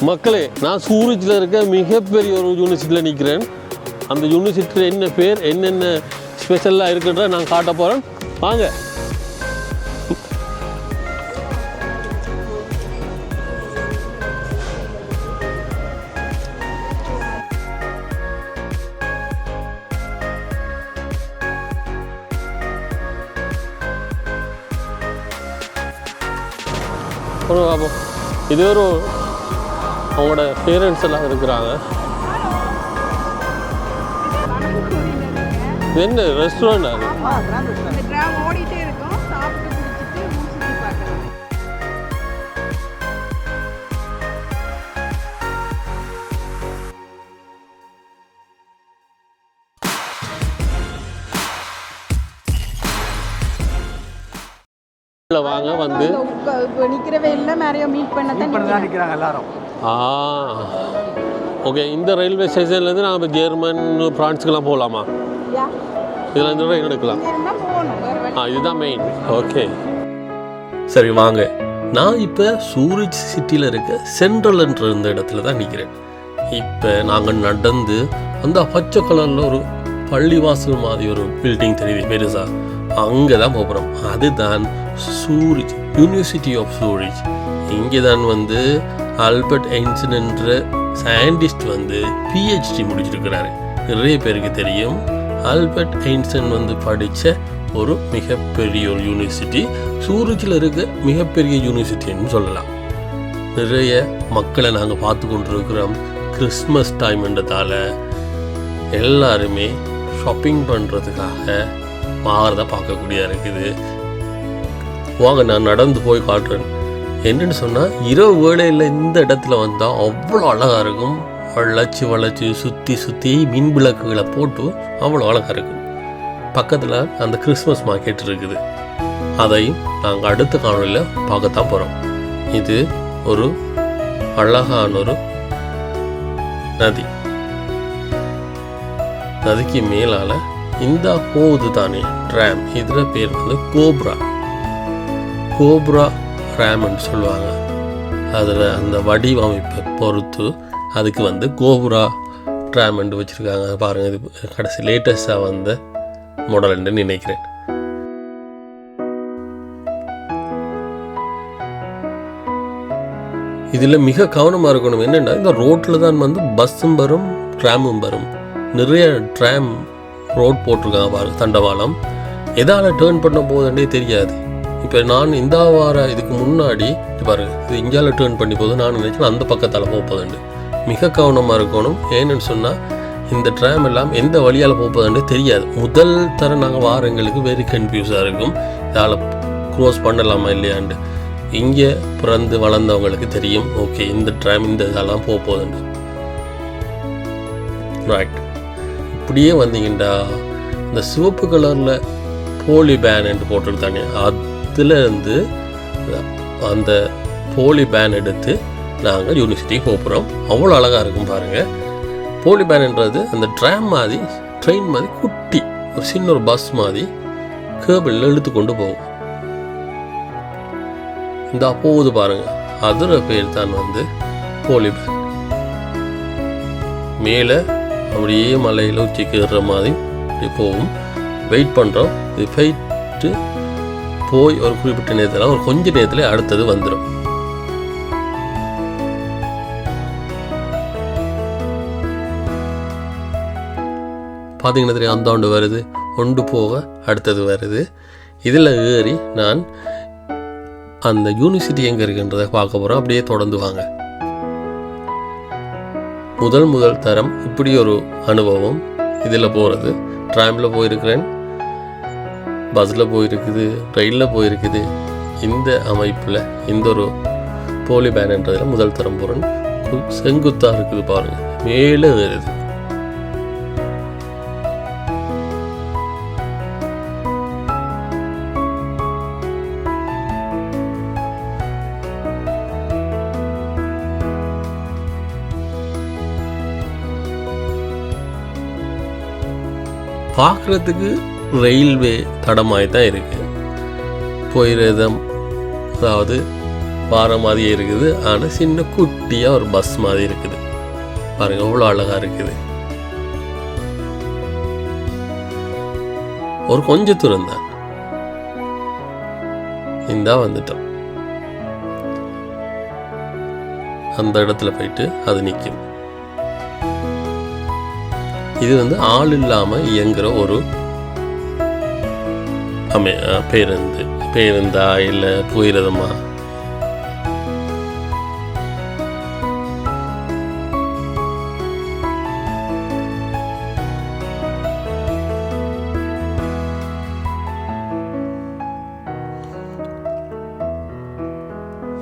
மக்களே நான் சூரஜில் இருக்க மிகப்பெரிய ஒரு யூனிவர்சிட்டியில் நிற்கிறேன் அந்த யூனிவர்சிட்டியில் என்ன பேர் என்னென்ன ஸ்பெஷலாக இருக்குன்ற நான் காட்ட போகிறேன் வாங்க. ஒரு இது ஒரு அவங்களோட பேரண்ட்ஸ் எல்லாம் இருக்கிறாங்க. என்ன ரெஸ்டாரண்ட் அது? வாங்க வந்து. இப்போ நிற்கிறவ எல்லாம் நிறைய மீட் பண்ண தான் நிற்கிறாங்க எல்லாரும். ஆ. ஓகே இந்த ரயில்வே ஸ்டேஷன்லேருந்து நாங்கள் இப்போ ஜெர்மன் ஃப்ரான்ஸுக்கெல்லாம் போகலாமா இதில் இருந்து ட்ரெயின் எடுக்கலாம் ஆ இதுதான் மெயின் ஓகே சரி வாங்க. நான் இப்போ சூரஜ் சிட்டியில் இருக்க சென்ட்ரல் என்ற இந்த இடத்துல தான் நிற்கிறேன் இப்போ நாங்கள் நடந்து அந்த பச்சை கலரில் ஒரு பள்ளிவாசல் மாதிரி ஒரு பில்டிங் தெரியுது பெருசா அங்கே தான் போகிறோம் அதுதான் சூரிஜ் யூனிவர்சிட்டி ஆஃப் சூரிஜ் இங்கே தான் வந்து ஆல்பர்ட் ஐன்சன் என்ற சயின்டிஸ்ட் வந்து பிஹெச்டி முடிச்சிருக்கிறாரு. நிறைய பேருக்கு தெரியும். ஆல்பர்ட் ஐன்சன் வந்து படித்த ஒரு மிகப்பெரிய ஒரு யூனிவர்சிட்டி சூரஜில் இருக்க மிகப்பெரிய யூனிவர்சிட்டின்னு சொல்லலாம். நிறைய மக்களை நாங்கள் பார்த்து கொண்டிருக்கிறோம். கிறிஸ்மஸ் டைம்ன்றதால எல்லாருமே ஷாப்பிங் பண்ணுறதுக்காக மாறதை பார்க்கக்கூடியதாக இருக்குது. வாங்க நான் நடந்து போய் காட்டுறேன். என்னன்னு சொன்னால் இரவு வேளையில் இந்த இடத்துல வந்தால் அவ்வளோ அழகாக இருக்கும். வளைச்சி வளைச்சி சுற்றி சுற்றி மின் விளக்குகளை போட்டு அவ்வளோ அழகாக இருக்கும். பக்கத்தில் அந்த கிறிஸ்மஸ் மார்க்கெட் இருக்குது. அதையும் நாங்கள் அடுத்த காணொலியில் பார்க்கத்தான் போகிறோம் இது ஒரு அழகான ஒரு நதி. நதிக்கு மேலால் இந்த போகுது தானே ட்ராம் இதில் பேர் வந்து கோப்ரா. கோப்ரா ரேம்னு சொல்லுவாங்க. அதில் அந்த வடிவமைப்பை பொறுத்து அதுக்கு வந்து கோபுரா ட்ராமெண்ட் வச்சுருக்காங்க. பாருங்கள் இது கடைசி லேட்டஸ்ட்டாக வந்த மாடல்னு நினைக்கிறேன். இதில் மிக கவனமாக இருக்கணும். என்னென்னா இந்த ரோட்டில் தான் வந்து பஸ்ஸும் வரும் ட்ராமும் வரும். நிறைய ட்ராம் ரோட் போட்டிருக்காங்க பாருங்க தண்டவாளம். எதால் டேர்ன் பண்ண போகுதுன்னே தெரியாது. இப்போ நான் இந்த வார இதுக்கு முன்னாடி இது இது இந்தியாவில் டேர்ன் பண்ணி போகுது. நான் நினைச்சேன் அந்த பக்கத்தால் போக போகுதுண்டு. மிக கவனமாக இருக்கணும். ஏன்னு சொன்னால் இந்த ட்ராம் எல்லாம் எந்த வழியால் போக போகுதுன்னு தெரியாது. முதல் தர நாங்கள் வாரங்களுக்கு வெரி கன்ஃபியூஸாக இருக்கும். இதால் க்ரோஸ் பண்ணலாமா இல்லையாண்டு. இங்கே பிறந்து வளர்ந்தவங்களுக்கு தெரியும். ஓகே இந்த ட்ராம் இந்த இதெல்லாம் போக போகுதுண்டு. ரைட் இப்படியே வந்தீங்கண்டா. இந்த சிவப்பு கலரில் போலி பேன் என்று போட்டிருந்தானே அதில் இருந்து அந்த போலி பேன் எடுத்து நாங்கள் யூனிவர்சிட்டிக்கு போகிறோம் அவ்வளோ அழகாக இருக்கும் பாருங்கள் போலி பேன்ன்றது அந்த ட்ராம் மாதிரி ட்ரெயின் மாதிரி குட்டி ஒரு சின்ன ஒரு பஸ் மாதிரி கேபிளில் இழுத்து கொண்டு போகும். இந்த போகுது பாருங்க. அதோட பேர் தான் வந்து போலி பேன் மேலே அப்படியே மலையில் உச்சிக்கு ஏறுற மாதிரி இப்படி போகும் வெயிட் பண்ணுறோம் இது போயிட்டு போய் ஒரு குறிப்பிட்ட நேரத்தில் ஒரு கொஞ்ச நேரத்தில் அடுத்தது வந்துடும் பார்த்தீங்கன்னா தெரியும் அந்த வருது ஒன்று போக அடுத்தது வருது. இதில் ஏறி நான் அந்த யூனிவர்சிட்டி எங்கே இருக்குன்றதை பார்க்க போகிறோம் அப்படியே தொடர்ந்து வாங்க. முதல் முதல் தரம் இப்படி ஒரு அனுபவம் இதில் போகிறது ட்ராமில் போயிருக்கிறேன். பஸ்ஸில் போயிருக்குது ரயிலில் போயிருக்குது. இந்த அமைப்பில் இந்த ஒரு போலி பேனன்றதில் முதல் தரம் செங்குத்தாக இருக்குது பாருங்கள் மேலே வருது. பார்க்குறதுக்கு ரயில்வே தடமாய் தான் இருக்குது போயிரதம் அதாவது வார மாதிரியே இருக்குது. ஆனால் சின்ன குட்டியாக ஒரு பஸ் மாதிரி இருக்குது. பாருங்கள் அவ்வளோ அழகாக இருக்குது. ஒரு கொஞ்ச தூரம் தான். இந்தா வந்துட்டோம். அந்த இடத்துல போயிட்டு அது நிற்கும். இது வந்து ஆள் இல்லாமல் இயங்குகிற ஒரு அமை பேருந்து பேருந்தா இல்லை புயிரதமா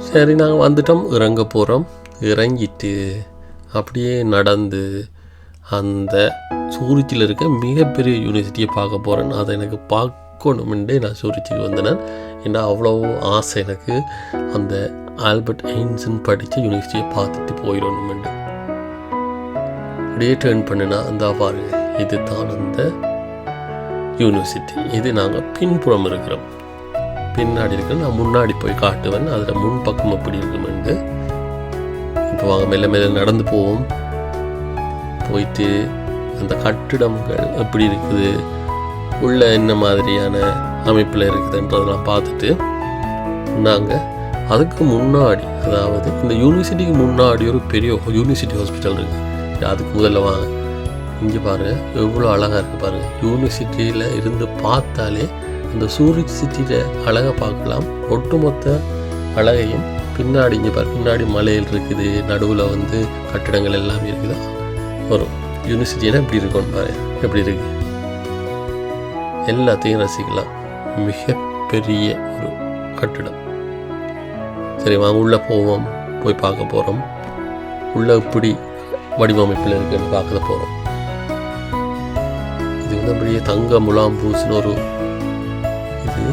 சரி நாங்கள் வந்துட்டோம் இறங்க போகிறோம் இறங்கிட்டு அப்படியே நடந்து அந்த சூரிச்சில் இருக்க மிகப்பெரிய யூனிவர்சிட்டியை பார்க்க போகிறேன் அதை எனக்கு பார்க்க பார்க்கணுமெண்டே நான் சூரிச்சிக்கு வந்தேன். ஏன்னா அவ்வளோ ஆசை எனக்கு. அந்த ஆல்பர்ட் ஐன்சன் படித்த யூனிவர்சிட்டியை பார்த்துட்டு போயிடணுமெண்டு அப்படியே டேர்ன் பண்ணினா அந்த பாருங்க இது தான் அந்த யூனிவர்சிட்டி. இது நாங்கள் பின்புறம் இருக்கிறோம். பின்னாடி இருக்கிற நான் முன்னாடி போய் காட்டுவேன். அதில் முன் பக்கம் இருக்குமெண்டு இப்போ வாங்க மெல்ல மெல்ல நடந்து போவோம். போயிட்டு அந்த கட்டிடங்கள் எப்படி இருக்குது? உள்ளே என்ன மாதிரியான அமைப்பில் இருக்குதுன்றதெல்லாம் பார்த்துட்டு நாங்கள் அதுக்கு முன்னாடி அதாவது இந்த யூனிவர்சிட்டிக்கு முன்னாடி ஒரு பெரிய யூனிவர்சிட்டி ஹாஸ்பிட்டல் இருக்குது அதுக்கு முதல்ல வாங்க இங்கே பாருங்கள் எவ்வளோ அழகாக இருக்குது பாருங்கள் யூனிவர்சிட்டியில் இருந்து பார்த்தாலே அந்த சூரிய சிட்டியில் அழகை பார்க்கலாம். ஒட்டுமொத்த அழகையும் பின்னாடி இங்கே பாரு பின்னாடி மலையில் இருக்குது. நடுவில் வந்து கட்டிடங்கள் எல்லாமே இருக்குது. வரும். யூனிவர்சிட்டினா எப்படி இருக்கும்னு பாரு. எப்படி இருக்குது எல்லாத்தையும் ரசிக்கலாம். மிகப்பெரிய ஒரு கட்டிடம். சரி வாங்க உள்ளே போவோம். போய் பார்க்க போகிறோம் உள்ளே இப்படி வடிவமைப்பில் இருக்குன்னு பார்க்க போகிறோம் இது வந்து அப்படியே தங்க முலாம் பூசின ஒரு இது.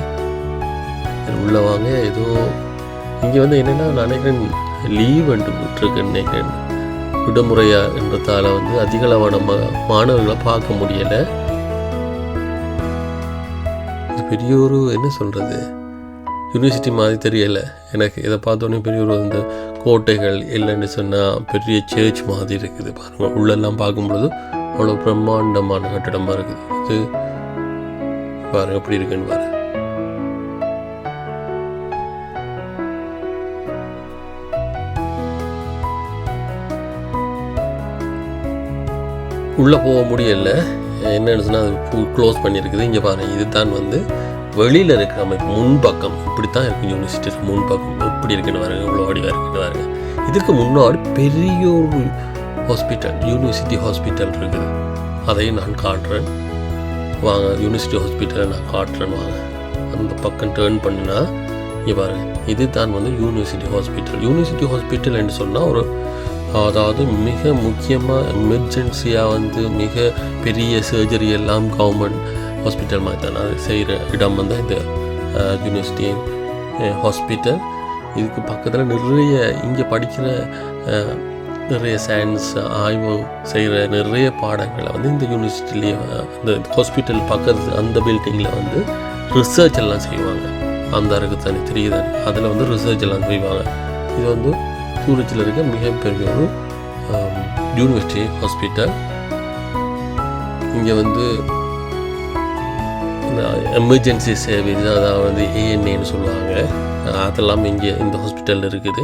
உள்ளே உள்ள வாங்க. ஏதோ இங்கே வந்து என்னென்னா நினைக்கிறேன் லீவ் என்று விட்டுருக்குன்னு நினைக்கிறேன். விடுமுறையாக என்றதால் வந்து அதிகளவான ம மாணவர்களை பார்க்க முடியலை. பெரிய ஒரு என்ன சொல்கிறது யூனிவர்சிட்டி மாதிரி தெரியலை. எனக்கு இதை பார்த்தோன்னே பெரிய ஒரு இந்த கோட்டைகள் இல்லைன்னு சொன்னால் பெரிய சேர்ச் மாதிரி இருக்குது பாருங்கள் உள்ளெல்லாம் பார்க்கும்பொழுது அவ்வளோ பிரம்மாண்டமான கட்டிடமாக இருக்குது. இது பாருங்கள் எப்படி இருக்குன்னு பாருங்கள் உள்ளே போக முடியல. என்னென்னு சொன்னால் அது க்ளோஸ் பண்ணியிருக்குது. இங்கே பாருங்க இதுதான் வந்து வெளியில் இருக்கிற அமைப்பு. முன்பக்கம். இப்படி தான் இருக்கும் யூனிவர்சிட்டி முன்பக்கம். எப்படி இருக்குன்னு பாருங்க. இவ்வளோ வடிவாக இருக்குன்னு பாருங்க. இதுக்கு முன்னாடி பெரிய ஒரு ஹாஸ்பிட்டல் யூனிவர்சிட்டி ஹாஸ்பிட்டல் இருக்குது. அதையும் நான் காட்டுறேன். வாங்க யூனிவர்சிட்டி ஹாஸ்பிட்டலை நான் காட்டுறேன். வாங்க. அந்த பக்கம் டேர்ன் பண்ணினா இங்கே பாருங்கள் இது தான் வந்து யூனிவர்சிட்டி ஹாஸ்பிட்டல் யூனிவர்சிட்டி ஹாஸ்பிட்டல் என்று சொன்னால் ஒரு அதாவது மிக முக்கியமாக எமர்ஜென்சியாக வந்து மிக பெரிய சர்ஜரி எல்லாம் கவர்மெண்ட் ஹாஸ்பிட்டல் மாதிரி தான் அது செய்கிற இடம் வந்து இந்த யூனிவர்சிட்டி ஹாஸ்பிட்டல் இதுக்கு பக்கத்தில் நிறைய இங்கே படிக்கிற நிறைய சயின்ஸ் ஆய்வு செய்கிற நிறைய பாடங்களை வந்து இந்த யூனிவர்சிட்டிலேயே இந்த ஹாஸ்பிட்டல் பக்கத்து அந்த பில்டிங்கில் வந்து ரிசர்ச் எல்லாம் செய்வாங்க. அந்த அருக்கு தனி தெரியுது? அதில் வந்து ரிசர்ச் எல்லாம் செய்வாங்க. இது வந்து சூரத்தில் இருக்க மிகப்பெரிய ஒரு யூனிவர்சிட்டி ஹாஸ்பிட்டல் இங்கே வந்து எமர்ஜென்சி சர்வீஸ் அதாவது ஏஎன்ஏன்னு சொல்லுவாங்க. அதெல்லாம் இங்கே இந்த ஹாஸ்பிட்டலில் இருக்குது.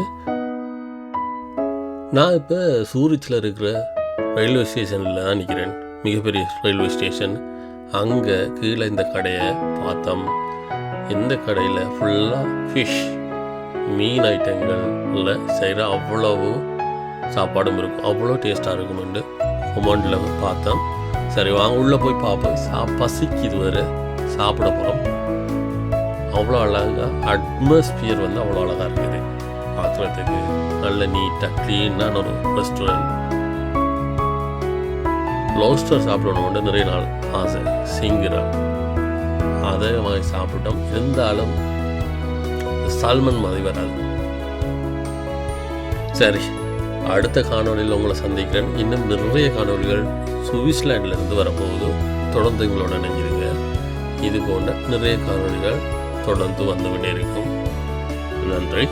நான் இப்போ சூரிச்சில் இருக்கிற ரயில்வே ஸ்டேஷனில் தான் நிற்கிறேன் மிகப்பெரிய ரயில்வே ஸ்டேஷன் அங்கே கீழே இந்த கடையை பார்த்தோம். இந்த கடையில்? ஃபுல்லாக ஃபிஷ் மீன் ஐட்டங்களில் செய்கிற அவ்வளவு சாப்பாடும் இருக்கும். அவ்வளோ டேஸ்ட்டாக இருக்குமெண்டு கொமௌண்டில் பார்த்தோம். சரி வாங்க உள்ளே போய் பார்ப்போம். சா பசிக்குது வரை சாப்பிட போகிறோம் அவ்வளோ அழகாக அட்மாஸ்பியர் வந்து அவ்வளோ அழகாக இருக்குது. பார்க்குறதுக்கு நல்ல நீட்டாக க்ளீனான ஒரு ரெஸ்டாரண்ட் லோஸ்டர் சாப்பிடணும்னு நிறைய நாள் ஆசை. சிங்கிரா அதை வாங்கி சாப்பிட்டோம். இருந்தாலும் சால்மன் மாதிரி வராது. சரி அடுத்த காணொளியில் உங்களை சந்திக்கிறேன். இன்னும் நிறைய காணொளிகள் சுவிட்சர்லாண்டில் இருந்து வரப்போகுது. தொடர்ந்து எங்களோட நினைஞ்சிருங்க இது போன்ற நிறைய காணொளிகள் தொடர்ந்து வந்து கொண்டே இருக்கும். நன்றி.